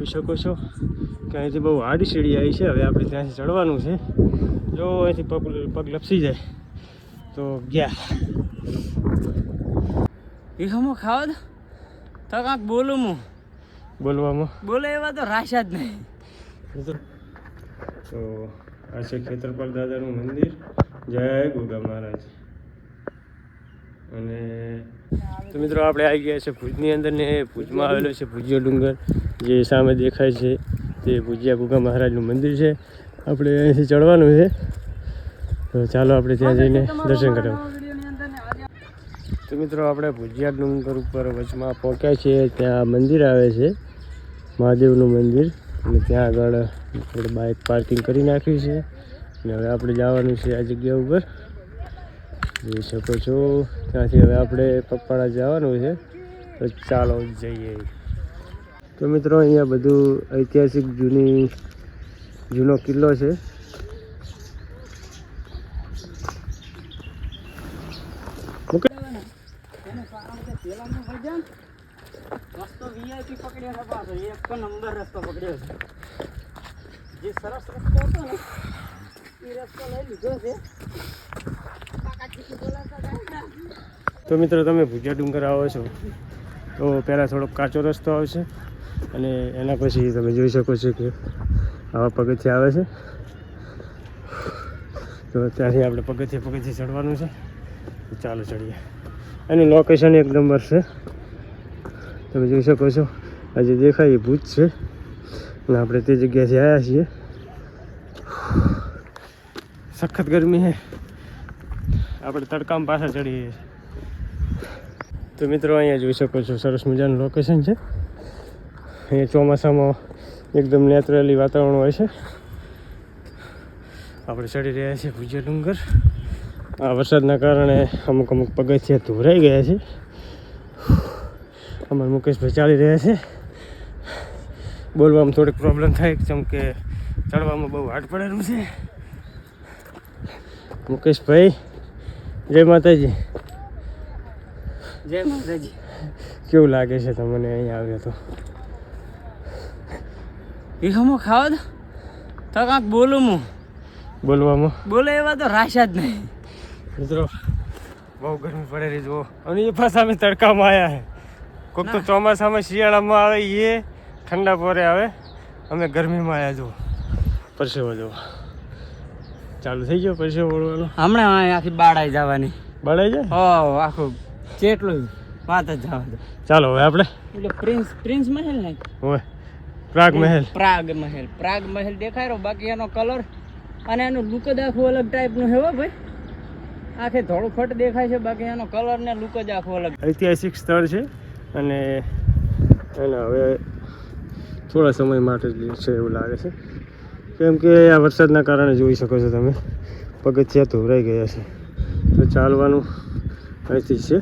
જોઈ શકો છો કે અહીંથી બહુ આડી સીડી આવી છે. હવે આપણે ત્યાંથી ચડવાનું છે. જો અહીંથી પગ પગ લપસી જાય. તો ગયા. એ હમો ખાવા દો તો કાંક બોલું હું. બોલવામાં? બોલે એવા તો રાશા જ નહીં. મિત્રો તો આ છે ખેતરપાલ દાદાનું મંદિર. જય ગોગા મહારાજ. અને તો મિત્રો આપણે આવી ગયા છે ભુજની અંદર ને ભુજમાં આવેલો છે ભુજિયો ડુંગર. જે સામે દેખાય છે તે ભુજિયા ગુગા મહારાજનું મંદિર છે. આપણે અહીંથી ચડવાનું છે. તો ચાલો આપણે ત્યાં જઈને દર્શન કરવા. તો મિત્રો આપણે ભુજિયા ડુંગર ઉપર વચમાં પહોંચ્યા છીએ. ત્યાં મંદિર આવે છે. મહાદેવનું મંદિર. અને ત્યાં આગળ આપણે બાઇક પાર્કિંગ કરી નાખ્યું છે. અને હવે આપણે જવાનું છે આ જગ્યા ઉપર. જોઈ શકો છો. ત્યાંથી હવે આપણે પપ્પાળા જવાનું છે. તો ચાલો જઈએ. તો મિત્રો અહીંયા બધું ઐતિહાસિક જૂની જૂનો કિલ્લો છે. જે સરસ રસ્તો હતો ને એ રસ્તો લઈ લીધો તો મિત્રો તમે ભુજિયા ડુંગર આવો છો તો પહેલાં થોડોક કાચો રસ્તો આવશે. અને એના પછી તમે જોઈ શકો છો કે આવા પગથિયા આવે છે. તો ત્યાંથી આપણે પગથિયે પગથિયે ચડવાનું છે. ચાલો ચડીએ. એનું લોકેશન એક નંબર છે. તમે જોઈ શકો છો આજે દેખાય એ ભુજ છે. અને આપણે તે જગ્યાથી આવ્યા છીએ. સખત ગરમી છે. આપણે તડકામાં પાછા ચડીએ તો મિત્રો, અહીંયા જોઈ શકો છો, સરસ મજાનું લોકેશન છે. અહીંયા ચોમાસામાં એકદમ નેચરલી વાતાવરણ હોય છે. આપણે ચડી રહ્યા છીએ ભુજિયા ડુંગર. આ વરસાદના કારણે અમુક અમુક પગથિયા ધોરાઈ ગયા છે. અમારા મુકેશભાઈ ચાલી રહ્યા છે. બોલવામાં થોડીક પ્રોબ્લેમ થાય કેમ કે ચડવામાં બહુ હાર્ડ પડેલું છે. મુકેશભાઈ જય માતાજી. જય માતાજી. કેવું લાગે છે તમને અહીંયા આવ્યો તો? એ હમો ખાવા દો તો કાંક બોલું હું. બોલવામાં? બોલે એવા તો રાશા જ નહીં. મિત્રો બહુ ગરમી પડે રહી જુઓ. અને એ પાછા અમે તડકામાં આવ્યા છે કોઈક તો ચોમાસામાં શિયાળામાં આવે એ ઠંડા પોરે આવે. અમે ગરમીમાં આવ્યા જુઓ. પરસેવો જુઓ. ચાલુ થઈ ગયો પરસેવો વળવાનો હમણાં આખી બાળાઈ જવાની. બાળાઈ જાય? હો આખું કેટલું વાત જ જવા દો. ચાલો હવે આપણે. એટલે પ્રિન્સ પ્રિન્સ મહેલ ને હોય. પ્રાગ મહેલ. પ્રાગ મહેલ. પ્રાગ મહેલ દેખાય બાકી એનો કલર અને એનું લુક જ આખું અલગ ટાઈપનું છે હો ભાઈ. આખે ધોળું ફટ દેખાય છે બાકી એનો કલર ને લુક જ આખું અલગ. ઐતિહાસિક સ્થળ છે અને એને હવે થોડા સમય માટે જ છે એવું લાગે છે. કેમ કે આ વરસાદના કારણે જોઈ શકો છો તમે પગથિયા ધોરાઈ ગયા છે. તો ચાલવાનું અહીંથી છે.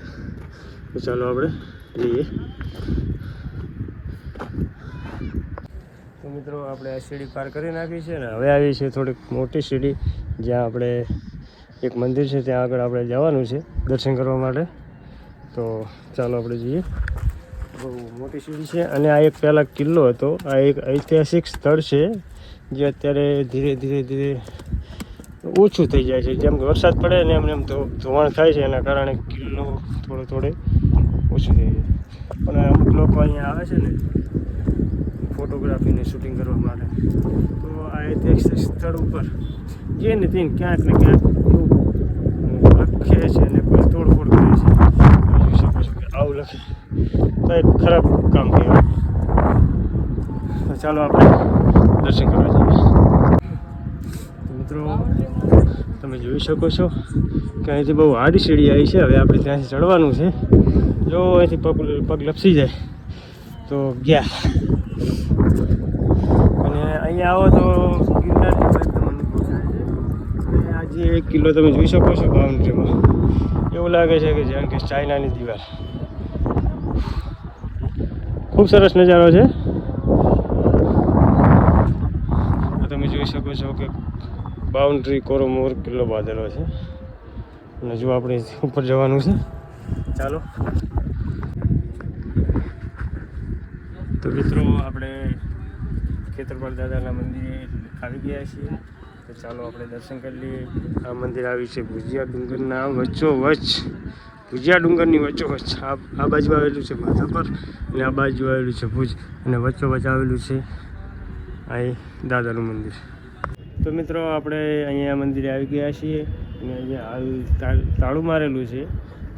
તો ચાલો આપણે જઈએ. મિત્રો, આપણે આ સીડી પાર કરી નાખી છે ને હવે આવી છે થોડીક મોટી સીડી, જ્યાં આપણે એક મંદિર છે, ત્યાં આગળ આપણે જવાનું છે દર્શન કરવા માટે. તો ચાલો આપણે જઈએ. બહુ મોટી સીડી છે અને આ એક પહેલાં કિલ્લો હતો. આ એક ઐતિહાસિક સ્થળ છે, જે અત્યારે ધીરે ધીરે ધીરે ઓછું થઈ જાય છે. જેમ કે વરસાદ પડે ને એમને એમ તો ધોવાણ થાય છે, એના કારણે કિલ્લો થોડો થોડે ઓછું થઈ જાય પણ અમુક લોકો અહીંયા આવે છે ને ફોટોગ્રાફીને શૂટિંગ કરવા માટે. તો આ ઐતિહાસિક સ્થળ ઉપર જે ને તેને ક્યાંક ને ક્યાંક લખે છે અને કોઈ તોડફોડ કરે છે. જોઈ શકો છો કે આવું લખે તો એક ખરાબ કામ કહેવાય તો ચાલો આપણે દર્શન કરવા જઈએ. મિત્રો, તમે જોઈ શકો છો કે અહીંથી બહુ આડી સીડી આવી છે. હવે આપણે ત્યાંથી ચડવાનું છે. જો અહીંથી પગ પગ લપસી જાય. તો ગયા. અને અહીંયા આવો તો ગિરનાર જેવો એકદમ અનુભવ અને આ એક કિલ્લો તમે જોઈ શકો છો બાઉન્ડ્રીમાં, એવું લાગે છે કે જાણ કે ચાઇનાની દિવાલ. ખૂબ સરસ નજારો છે. તમે જોઈ શકો છો કે બાઉન્ડ્રી કોરોમોર કિલ્લો બાંધેલો છે. અને જો આપણે ઉપર જવાનું છે, ચાલો. તો મિત્રો આપણે ખેતરપાળ દાદાના મંદિરે આવી ગયા છીએ. તો ચાલો આપણે દર્શન કરી લઈએ. આ મંદિર આવ્યું છે ભુજિયા ડુંગરના વચ્ચો વચ્ચ ભુજિયા ડુંગરની વચ્ચો વચ્ચ આ બાજુ આવેલું છે માધાપર અને આ બાજુ આવેલું છે ભુજ અને વચ્ચો વચ્ચ આવેલું છે અહીં દાદાનું મંદિર. તો મિત્રો આપણે અહીંયા મંદિરે આવી ગયા છીએ અને અહીંયા હાલ તાળું મારેલું છે.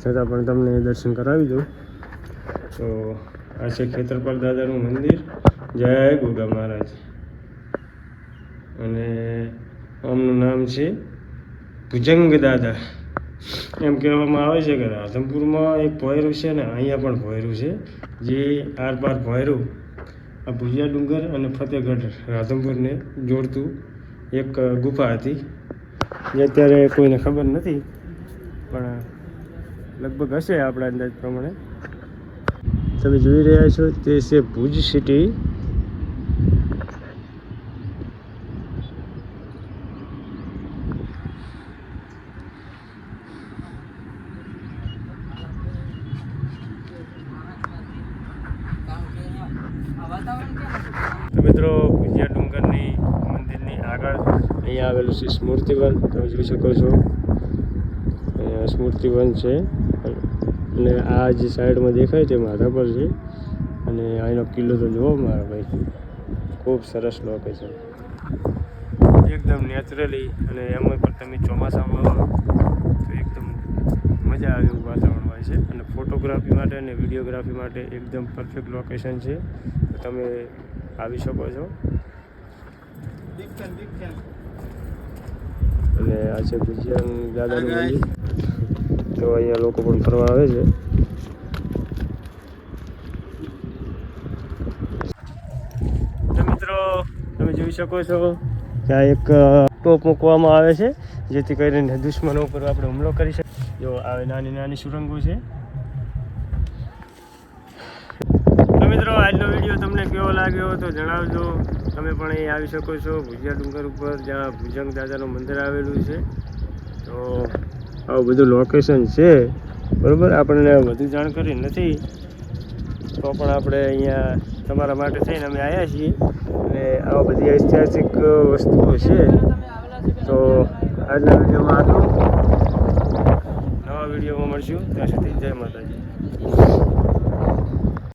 છતાં પણ તમને દર્શન કરાવી દઉં. તો આ છે ખેતરપાલ દાદાનું મંદિર. જય ગોગા મહારાજ. અને આમનું નામ છે ભુજંગ દાદા. એમ કહેવામાં આવે છે કે રાધનપુરમાં એક ભોયરું છે ને અહીંયા પણ ભોયરું છે. જે આરપાર ભોયરું આ ભુજિયા ડુંગર અને ફતેહગઢ રાધનપુરને જોડતું એક ગુફા હતી. જે અત્યારે કોઈને ખબર નથી, પણ લગભગ હશે આપણા અંદાજ પ્રમાણે. તમે જોઈ રહ્યા છો, તે છે ભુજ સિટી? તો મિત્રો, ભુજિયા ડુંગરની મંદિરની આગળ અહીંયા આવેલું છે સ્મૃતિવન, તમે જોઈ શકો છો અહીંયા સ્મૃતિવન છે અને આ જે સાઈડમાં દેખાય તે માધાપર છે. અને અહીંનો કિલ્લો તો જુઓ મારા ભાઈ. ખૂબ સરસ લોકેશન એકદમ નેચરલી અને એમાં પણ તમે ચોમાસામાં આવો તો એકદમ મજા આવે એવું વાતાવરણ હોય છે. અને ફોટોગ્રાફી માટે અને વિડીયોગ્રાફી માટે એકદમ પરફેક્ટ લોકેશન છે. તો તમે આવી શકો છો. અને આ છે ભુજિયાન દાદાનું મંદિર. તો અહીંયા લોકો પણ ફરવા આવે છે. મિત્રો, તમે જોઈ શકો છો કે આ એક ટોપ મૂકવામાં આવે છે, જેથી કરીને દુશ્મનો ઉપર આપણે હુમલો કરી શકીએ જો આવે નાની નાની સુરંગો છે. તો મિત્રો, આજનો વીડિયો તમને કેવો લાગ્યો તો જણાવજો. તમે પણ અહીં આવી શકો છો, ભુજિયા ડુંગર ઉપર, જ્યાં ભુજંગ દાદાનું મંદિર આવેલું છે. તો આવું બધું લોકેશન છે. બરાબર? આપણને વધુ જાણકારી નથી. તો પણ આપણે અહીંયા તમારા માટે થઈને અમે આવ્યા છીએ. અને આવા બધી ઐતિહાસિક વસ્તુઓ છે. તો આજના વિડીયોમાં આટલું. નવા વિડીયોમાં મળશું. ત્યાં સુધી જય માતાજી.